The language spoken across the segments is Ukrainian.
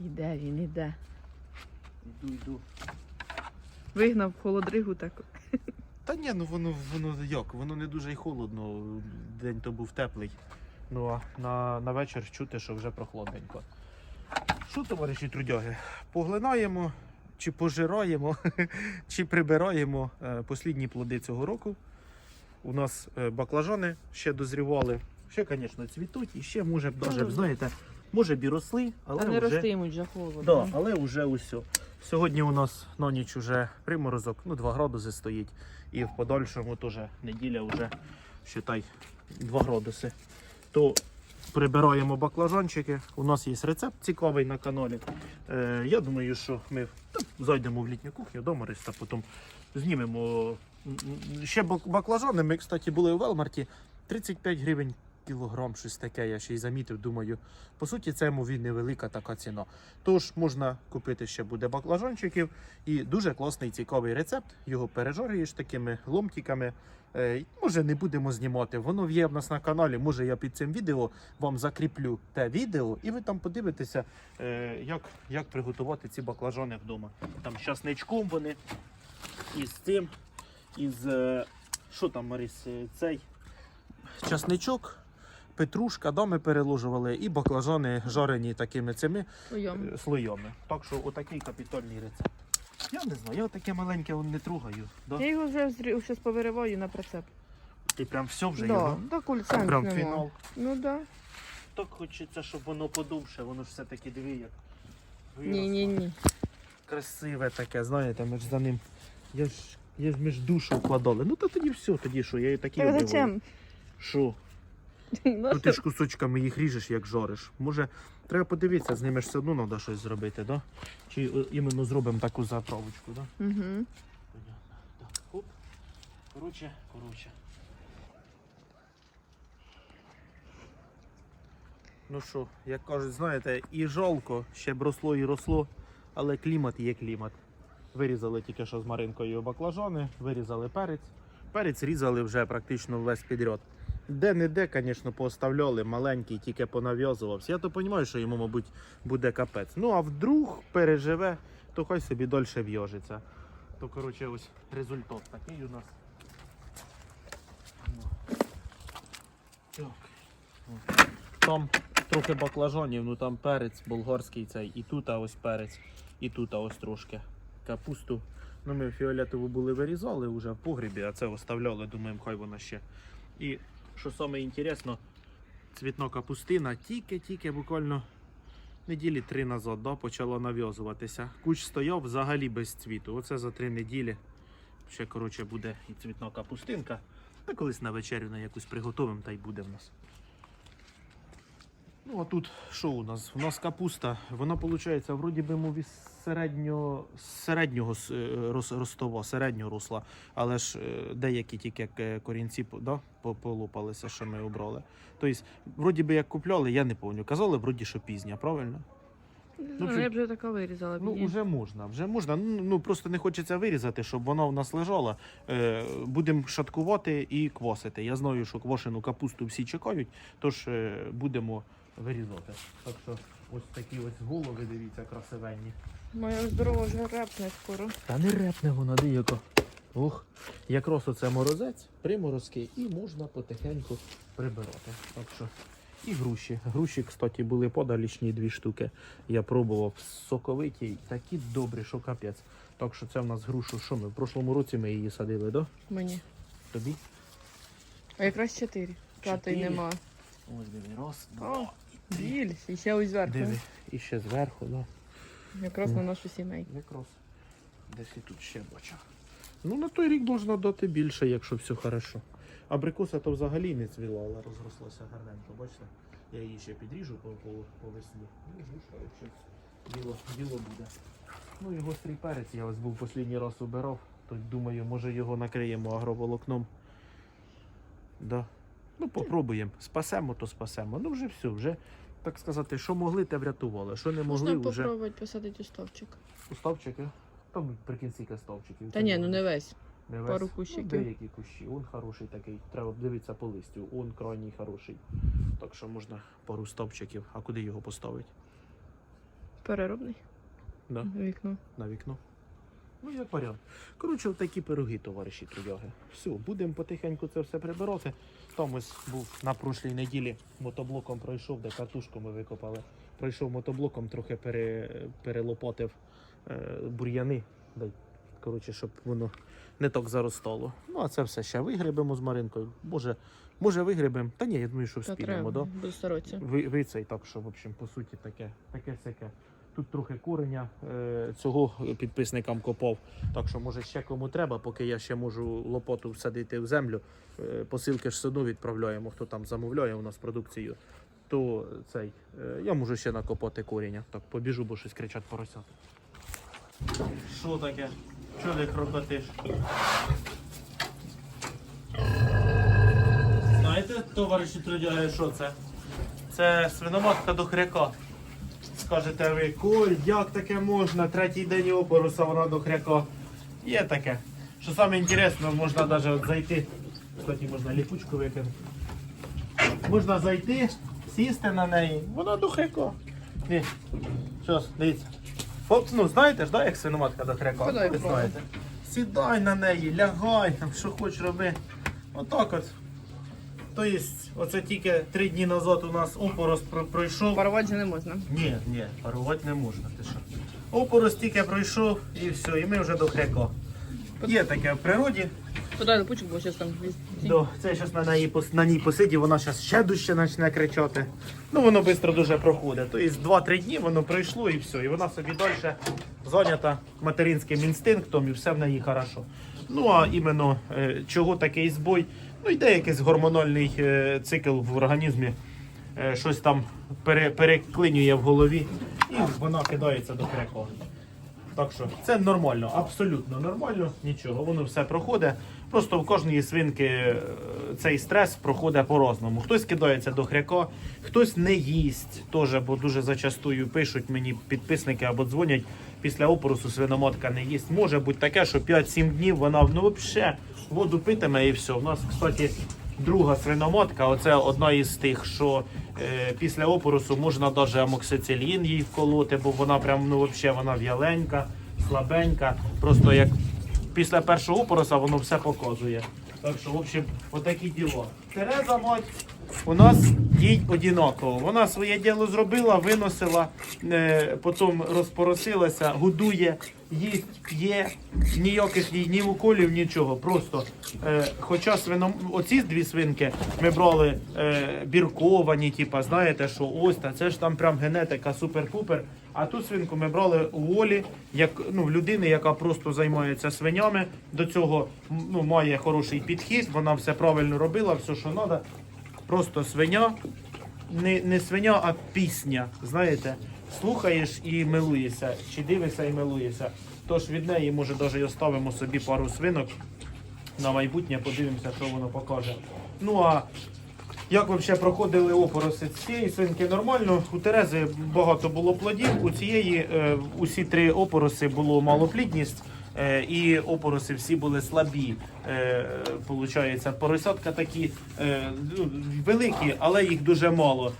Іде він, іде. Йду, йду. Вигнав холодригу так. Та ні, ну воно воно як, воно не дуже й холодно. День то був теплий. Ну а на, на вечір чути, що вже прохолодненько. Що, товариші трудяги? Поглинаємо, чи пожираємо, чи прибираємо е, послідні плоди цього року. У нас е, баклажани ще дозрівали. Ще, звісно, цвітуть, і ще може б даже, Ну, знаєте, може б і росли, але Та не вже... ростимуть вже холодно. Да, але вже усе. Сьогодні у нас на ніч уже приморозок, ну 2 градуси стоїть. І в подальшому теж неділя вже, считай, 2 градуси. То прибираємо баклажанчики. У нас є рецепт цікавий на каналі. Е, я думаю, що ми зайдемо в літню кухню до Мориста, потім знімемо. Ще баклажани. Ми, кстати, були у Велмарті. 35 гривень кілограм, щось таке, я ще й замітив, думаю. По суті, це він невелика така ціна. Тож можна купити ще буде баклажанчиків. І дуже класний цікавий рецепт. Його пережарюєш такими ломтиками. Е, Може, не будемо знімати. Воно є в нас на каналі. Може, я під цим відео вам закріплю те відео, і ви там подивитеся, е, як, як приготувати ці баклажани вдома. Там з часничком вони, і з цим, із. е, Що там, Маріс, е, цей часничок. Петрушка, да, ми переложували, і баклажани жарені такими цими е, слоями. Так що отакий капітальний рецепт. Я не знаю, я таке маленьке он не трогаю. Да? Я його вже зараз повириваю на прицеп. Ти прям все вже да, його. да, кульцем Прям нема. фінал. Ну да. Так хочеться, щоб воно подовше, воно ж все-таки диви як. Ні, ні, ні. Красиве таке, знаєте, ми ж за ним. Я ж, я ж ми ж душу вкладали. Ну то тоді все, тоді що, я і такі Так зачем? Що? Ну, ти ж кусочками їх ріжеш, як жариш. Може, треба подивитися, з ними ж все одно треба щось зробити, да? Чи е, іменно зробимо таку заправочку, да? Угу. Так, хоп. Короче, короче. Ну що, як кажуть, знаєте, і жалко, ще б росло і росло, але клімат є клімат. Вирізали тільки що з Маринкою баклажани, вирізали перець. Перець різали вже практично весь підряд. Де-не-де, звісно, поставляли, маленький, тільки понав'язувався. Я то розумію, що йому, мабуть, буде капець. Ну, а вдруг переживе, то хай собі дольше в'яжеться. То, коротше, ось результат такий у нас. Так. Там трохи баклажанів, ну там перець болгарський цей, і тут а ось перець, і тут а ось трошки капусту. Ну, ми фіолетову були вирізали вже в погрібі, а це оставляли, думаємо, хай вона ще. І що саме інтересно, цвітна капустина тільки-тільки буквально неділі три назад да, почала нав'язуватися. Куч стояв взагалі без цвіту. Оце за три неділі. Ще коротше буде і цвітна капустинка. Та колись на вечерю на якусь приготовимо, та й буде в нас. Ну а тут що у нас? У нас капуста. Вона виходить, вроді би мові середнього, середнього ростова, середнього росла. Але ж е, деякі тільки е, корінці да, по- полопалися, що ми обрали. Тобто, вроді би як купляли, я не пам'ятаю. Казали, вроді, що пізня, правильно? Ну, вже- я б вже така вирізала. Ну, вже можна, вже можна. Ну, ну просто не хочеться вирізати, щоб вона у нас лежала. Е, будемо шаткувати і квасити. Я знаю, що квашену капусту всі чекають, тож е, будемо вирізати. Так що ось такі ось голови, дивіться, красивенні. Моя здорова вже репне скоро. Та не репне вона, дияко. Ох, якраз оце морозець, приморозки, і можна потихеньку прибирати. Так що і груші. Груші, кстати, були подалічні дві штуки. Я пробував соковиті, такі добрі, що капець. Так що це в нас грушу. Що ми? В прошлому році ми її садили, да? Мені. Тобі? А якраз чотири. П'ятої нема. Ось диви, раз, два. Більше, і ще ось зверху. Диви. І ще зверху, да. Якраз на нашу сімейку. Якраз. Десь і тут ще бачу. Ну, на той рік можна дати більше, якщо все хорошо. Абрикоса то взагалі не цвіла, але розрослася гарненько, бачите? Я її ще підріжу по, по, по весні. Ну, взагалі, діло, діло буде. Ну і гострий перець, я ось був останній раз убирав, то думаю, може його накриємо агроволокном. Да. Ну, попробуємо. Спасемо, то спасемо. Ну вже все, вже, так сказати, що могли, те врятували. Що не могли, Можна вже. попробувати посадити у стовчик. Уставчики? Там при кінці стовчиків. Та ні, ну не весь. Не весь. пару Ну, деякі кущі. Он хороший такий. Треба дивитися по листю. Он крайній хороший. Так що можна пару стовпчиків. А куди його поставити? Переробний. Да. Вікно. на вікно. Ну, як варіант. Коротше, такі пироги, товариші трудяги. Все, будемо потихеньку це все прибирати. Там ось був на прошлій неділі мотоблоком пройшов, де картошку ми викопали. Пройшов мотоблоком, трохи пере, перелопатив е, бур'яни. Коротше, щоб воно не так заростало. Ну, а це все ще вигребемо з Маринкою. Може, може вигребемо. Та ні, я думаю, що вспінемо, да? Ви, ви цей так, що, в общем, по суті, таке, таке всяке. Тут трохи кореня е, цього підписникам копав. Так що, може, ще кому треба, поки я ще можу лопоту всадити в землю. Е, посилки ж одно відправляємо, хто там замовляє у нас продукцію. То цей, е, я можу ще накопати коріння. Так, побіжу, бо щось кричать поросята. Що таке? Чого ти хрокотиш? Знаєте, товариші трудяги, що це? Це свиноматка до хряка. Скажете ви, Коль, як таке можна? Третій день опоруса вона до хряка. Є таке. Що саме інтересно, можна навіть от зайти. Кстати, можна ліпучку викинути. Можна зайти, сісти на неї, вона до хряка. Ні. Щось, дивіться. От, ну, знаєте ж, да, як свиноматка до хряка? Ви знаєте. Сідай на неї, лягай, там, що хочеш роби. Отак от. Тобто, оце тільки три дні назад у нас опорос пройшов. Парувати же не можна. Ні, ні, парувати не можна. Ти що? Опорос тільки пройшов і все, і ми вже до хряка. Є таке в природі. Подай липучок, бо зараз там До, це зараз на, пос- на ній посидів, вона зараз ще дужче почне кричати. Ну воно швидко дуже проходить. Тобто 2-3 дні воно пройшло і все. І вона собі далі зайнята материнським інстинктом і все в неї хорошо. Ну а іменно е, чого такий збой? Ну йде якийсь гормональний е, цикл в організмі. Е, щось там пере, переклинює в голові і вона кидається до крекого. Так що це нормально, абсолютно нормально, нічого, воно все проходить. Просто в кожної свинки е, цей стрес проходить по-разному. Хтось кидається до хряка, хтось не їсть теж, бо дуже зачастую пишуть мені підписники або дзвонять після опорусу свиноматка не їсть. Може бути таке, що 5-7 днів вона ну, взагалі воду питиме і все. У нас, кстати, друга свиноматка, оце одна із тих, що е, після опорусу можна навіть амоксицилін їй вколоти, бо вона прям ну взагалі вона в'яленька, слабенька. Просто як після першого опоруса воно все показує. Так що, в общем, отакі діло. Тереза мать у нас їй одинаково. Вона своє діло зробила, виносила, е, потім розпоросилася, годує, їсть, п'є, ніяких їй ні уколів, нічого. Просто, е, хоча свином... оці дві свинки ми брали е, бірковані, типа, знаєте, що ось та це ж там прям генетика супер-пупер. А ту свинку ми брали у Олі, як ну, людини, яка просто займається свинями. До цього ну, має хороший підхід, вона все правильно робила, все, що треба. Просто свиня, не, не свиня, а пісня. Знаєте, слухаєш і милуєшся, чи дивишся і милуєшся. Тож від неї, може, навіть оставимо собі пару свинок на майбутнє, подивимося, що воно покаже. Ну а як взагалі проходили опороси цієї свинки нормально. У Терези багато було плодів. У цієї е, усі три опороси було малоплідність. Е, І опороси всі були слабі. Е, Получається, поросятка такі е, ну, великі, але їх дуже мало.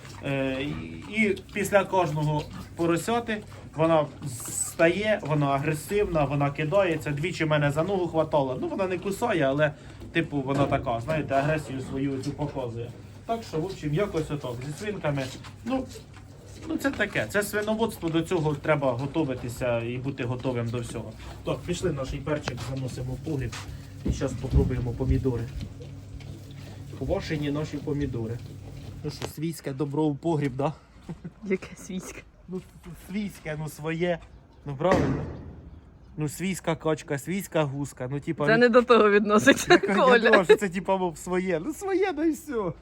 І після кожного поросяти вона стає, вона агресивна, вона кидається. Двічі мене за ногу хватало. Ну вона не кусає, але типу вона така, знаєте, агресію свою цю показує. Так що, в общем, якось отак. Зі свинками. Ну, ну це таке. Це свиноводство, до цього треба готуватися і бути готовим до всього. Так, пішли наш перчик, заносимо в погріб. І зараз спробуємо помідори. Квашені наші помідори. Ну що, свійське добро в погріб, да? Яке свійське. Ну, свійське, ну своє. Ну правильно. Ну, свійська качка, свійська гуска. Ну, типа, Це не до того відноситься, Коля. думав, це типа мов, своє. Ну своє, да і все.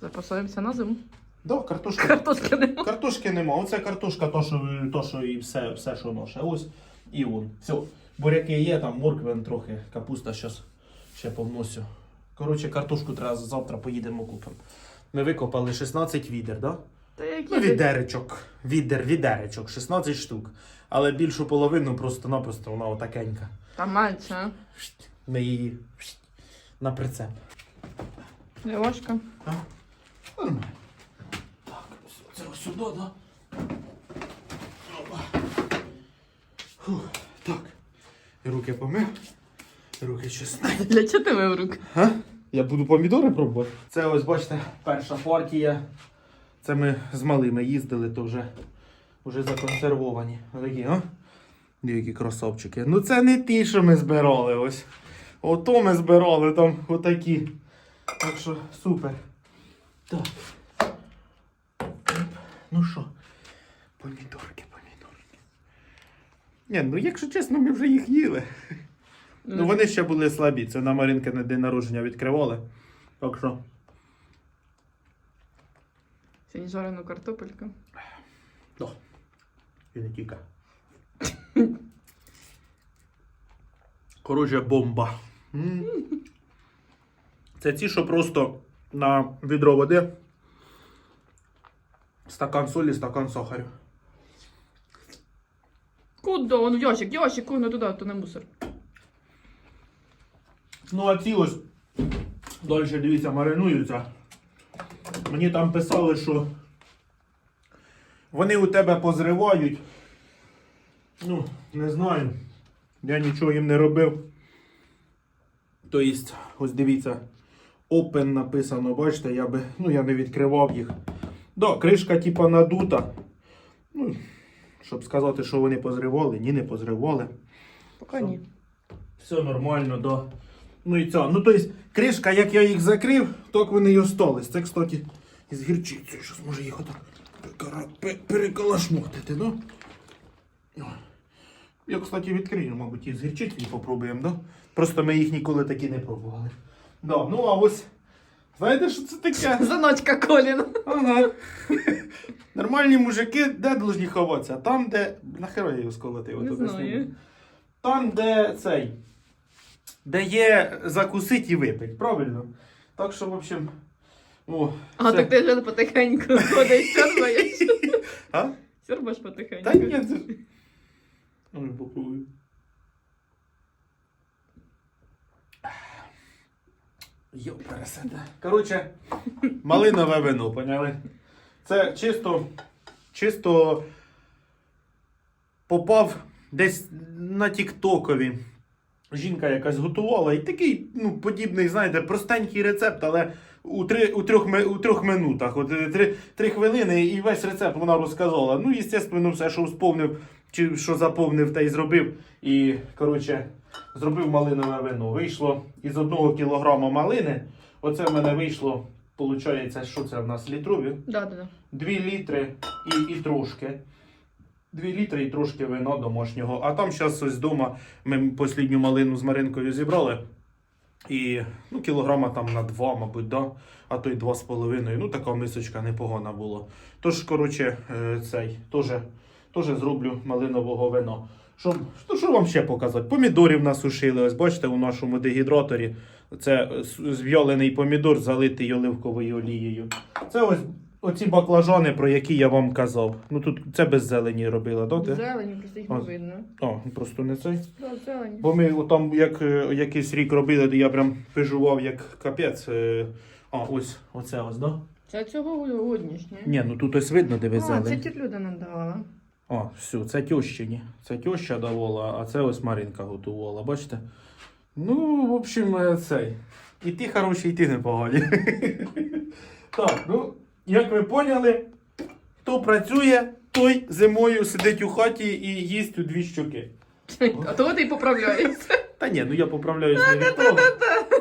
Запасаємося на зиму. Да, картошка. Картошки нема. Картошки нема. Оце картошка, то, що, то, що і все, все, що ноше. Ось і он. Все. Буряки є, там морквен трохи, капуста зараз ще повносю. Коротше, картошку треба завтра поїдемо купимо. Ми викопали 16 відер, да? Та які Ну, відеречок. Відер, відеречок, 16 штук. Але більшу половину просто-напросто вона отакенька. Та менше, а? Ми її на прицеп. Важко. Нормально. Це ось туди, да. Опа. Фух, так. Руки помив. Руки чесні. Для чого ти мив руки? А? Я буду помідори пробувати. Це ось, бачите, перша партія. Це ми з малими їздили, то вже, вже законсервовані. Такі, а? Які красавчики. Ну це не ті, що ми збирали ось. Ото ми збирали там отакі. Так що супер. Так. Ну що, помідорки, помідорки. Ні, ну якщо чесно, ми вже їх їли. Ну вони ще були слабі. Це на Маринки на день народження відкривали. Так що. Сьогодні жарену картопельку. Да. І не тільки. Коротше, бомба. Це ті, що просто на відро води. Стакан солі, стакан сахарю. Куда? Он в ящик, ящик, воно туди, то не мусор. Ну, а ці ось далі, дивіться, маринуються. Мені там писали, що вони у тебе позривають. Ну, не знаю. Я нічого їм не робив. Тобто, ось дивіться, Open написано, бачите, я би, ну, я не відкривав їх. Да, кришка типа надута. Ну, щоб сказати, що вони позривали, ні, не позривали. Поки ні. Все нормально, да. Ну і ця. Ну, то есть, кришка, як я їх закрив, так вони і остались. Це, кстати, із гірчицею. Щось може їх отак переколошмотити, да? Я, кстати, відкрию, мабуть, із гірчицею попробуємо, да? Просто ми їх ніколи такі не пробували. Да, ну а ось. Знаєте, що це таке? Заночка Коліна. Ага. Нормальні мужики, де должні ховатися? Там, де. Нахера я його сколотив? Не не знаю. знаю. Там, де цей. Де є закусить і випить, правильно? Так що, в общем. О, А це- так ти вже потихеньку ходиш, сьорбаєш. А? Сьорбаш потихеньку. Та ні, це. ж- Ну, я попробую. Йо, пересаде. Коротше, малинове вино, поняли? Це чисто, чисто попав десь на Тіктокові. Жінка якась готувала і такий, ну, подібний, знаєте, простенький рецепт, але у, три, у, трьох, у трьох минутах. От е, три, три хвилини і весь рецепт вона розказала. Ну, звісно, все, що сповнив, чи що заповнив, та й зробив. І, коротше, зробив малинове вино. Вийшло із одного кілограма малини. Оце в мене вийшло, виходить, що це в нас літрові? Да, да, да. 2 літри і, і трошки. 2 літри і трошки вина домашнього. А там зараз ось вдома ми послідню малину з Маринкою зібрали. І ну, кілограма там на 2, мабуть, да? а то й 2,5. Ну, така мисочка непогана була. Тож, коротше, е, цей теж, зроблю малинового вина. Що, що, що вам ще показати? Помідорів насушили. Ось бачите, у нашому дегідраторі це зв'ялений помідор, залитий оливковою олією. Це ось оці баклажани, про які я вам казав. Ну тут це без зелені робила, да? ти? Зелені, просто їх не видно. О, просто не цей. Да, зелені. Бо ми там як е, якийсь рік робили, то я прям пижував як капець. е. А, ось, оце ось, да? Це цього годнішнє. Ні, ну тут ось видно, де ви А, це зелень. ті люди нам давала. О, все, це тьощині. Це тьоща давала, а це ось Маринка готувала, бачите? Ну, в общем, е, цей. І ті хороші, і ті непогані. так, ну, як ви поняли, хто працює, той зимою сидить у хаті і їсть у дві щоки. А того ти й поправляєшся. Та ні, ну я поправляюсь не від того.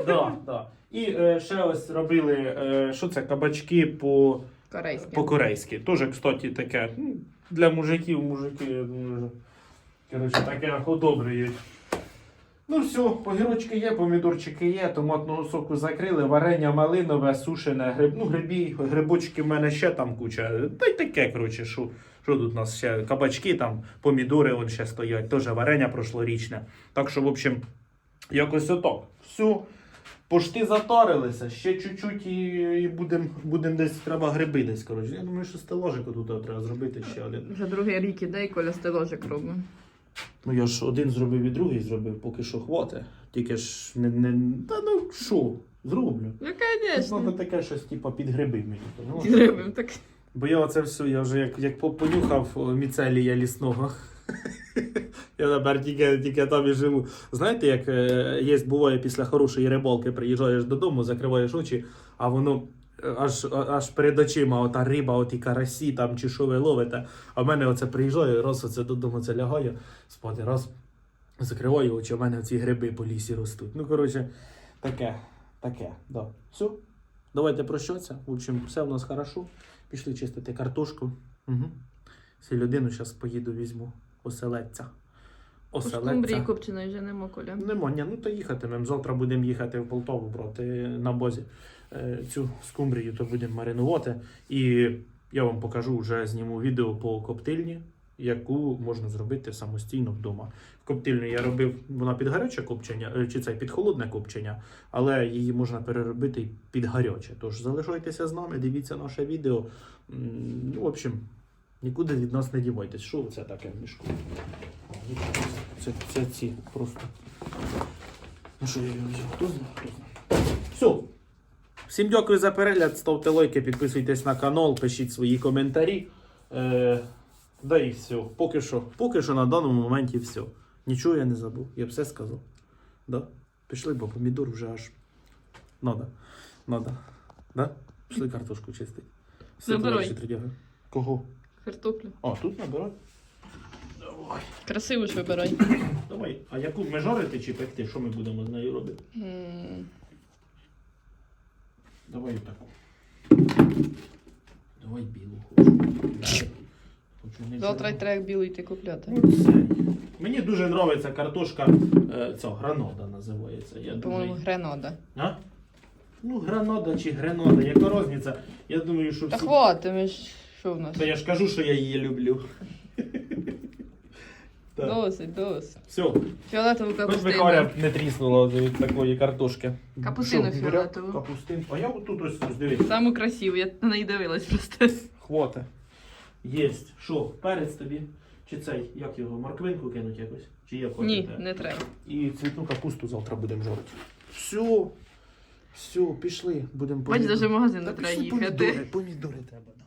Да, да. І е, ще ось робили, е, що це, кабачки по, Корейське. по-корейськи. Тоже, кстати, таке. ну, Для мужиків, мужики, я думаю, коротше, таке одобрюють. Ну все, огірочки є, помідорчики є, томатного соку закрили, варення малинове, сушене, гриб, ну, грибі, грибочки в мене ще там куча. Та й таке, коротше, що, що тут у нас ще кабачки, там, помідори вон ще стоять, теж варення прошлорічне. Так що, в общем, якось отак. Все. Пошти затарилися, ще чуть-чуть і, і будемо будем десь треба гриби десь. Коротше. Я думаю, що стеложику тут треба зробити ще один. Вже другий рік іде і Коля стеложик робить. Ну я ж один зробив і другий зробив, поки що хватить. Тільки ж не. не та ну що, зроблю. Ну, Треба звісно. таке щось, типу, під гриби мені. понімаєш? Підрибим, так. Бо я оце все, я вже як, як по- понюхав міцелія лісного. Я тепер тільки, тільки там і живу. Знаєте, як е, є, буває після хорошої рибалки, приїжджаєш додому, закриваєш очі, а воно е, аж, аж перед очима ота риба, оті карасі там чи що ви ловите. А в мене оце приїжджає, раз оце додому це лягає, спати, раз закриваю очі, а в мене ці гриби по лісі ростуть. Ну, коротше, таке, таке, да. Все. Давайте прощатися. В общем, все в нас хорошо. Пішли чистити картошку. Угу. Цю людину зараз поїду візьму. Оселедця. Скумбрії Оселедця. копченої вже нема коля. Нема, ні, ну то їхатимемо. Завтра будемо їхати в Полтаву брати на бозі е, цю скумбрію, то будемо маринувати. І я вам покажу, вже зніму відео по коптильні, яку можна зробити самостійно вдома. Коптильню я робив, вона під гаряче копчення, е, чи це під холодне копчення, але її можна переробити під гаряче. Тож залишайтеся з нами, дивіться наше відео. Ну, в общем, нікуди від нас не дівайтесь. Що це таке в мішку? Це, це ці просто. Ну що я його взяв? Хто знає? Хто знає. Все. Всім дякую за перегляд. Ставте лайки, підписуйтесь на канал, пишіть свої коментарі. Е, да і все. Поки що, поки що на даному моменті все. Нічого я не забув. Я все сказав. Да? Пішли, бо помідор вже аж. Надо. Надо. Да? Пішли картошку чистити. Все, Забирай. Кого? Картоплю. А, тут набирай. Давай. Красиво ж вибирай. Давай. А яку ми жарити чи пекти? Що ми будемо з нею робити? М, Давай таку. Давай білу хочу. Хочу не Завтра й треба білий йти купляти. Ну, це. Мені дуже подобається картошка. Е, ця гранода називається. Я По-моєму, дуже... гренода. А? Ну, гранода чи гренода, яка різниця? Я думаю, що Та всі... хватить, ми ж що в нас? Та я ж кажу, що я її люблю. Так. Досить, досить. Все. Фіолетову Хоч би капустину. Коля не тріснула від такої картошки. Капустину Що, буряк, фіолетову. Капустин. А я отут ось ось дивись. Саму красиву, я на неї дивилась просто. Хвоте. Єсть. Що, перець тобі? Чи цей, як його, морквинку кинуть якось? Чи є Ні, хочете? не треба. І цвітну капусту завтра будемо жарити. Все. Все, пішли, будемо Бач, навіть в магазин не треба їхати. Помідори, помідори треба.